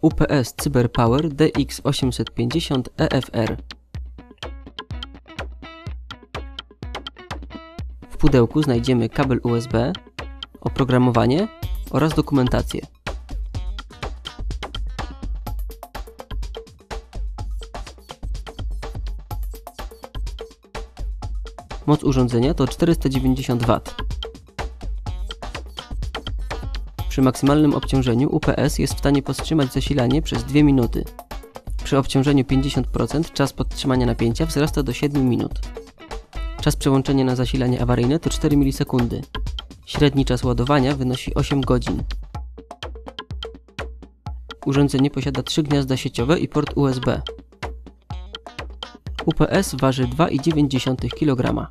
UPS CyberPower DX850 EFR. W pudełku znajdziemy kabel USB, oprogramowanie oraz dokumentację. Moc urządzenia to 490 W. Przy maksymalnym obciążeniu UPS jest w stanie powstrzymać zasilanie przez 2 minuty. Przy obciążeniu 50% czas podtrzymania napięcia wzrasta do 7 minut. Czas przełączenia na zasilanie awaryjne to 4 milisekundy. Średni czas ładowania wynosi 8 godzin. Urządzenie posiada 3 gniazda sieciowe i port USB. UPS waży 2,9 kg.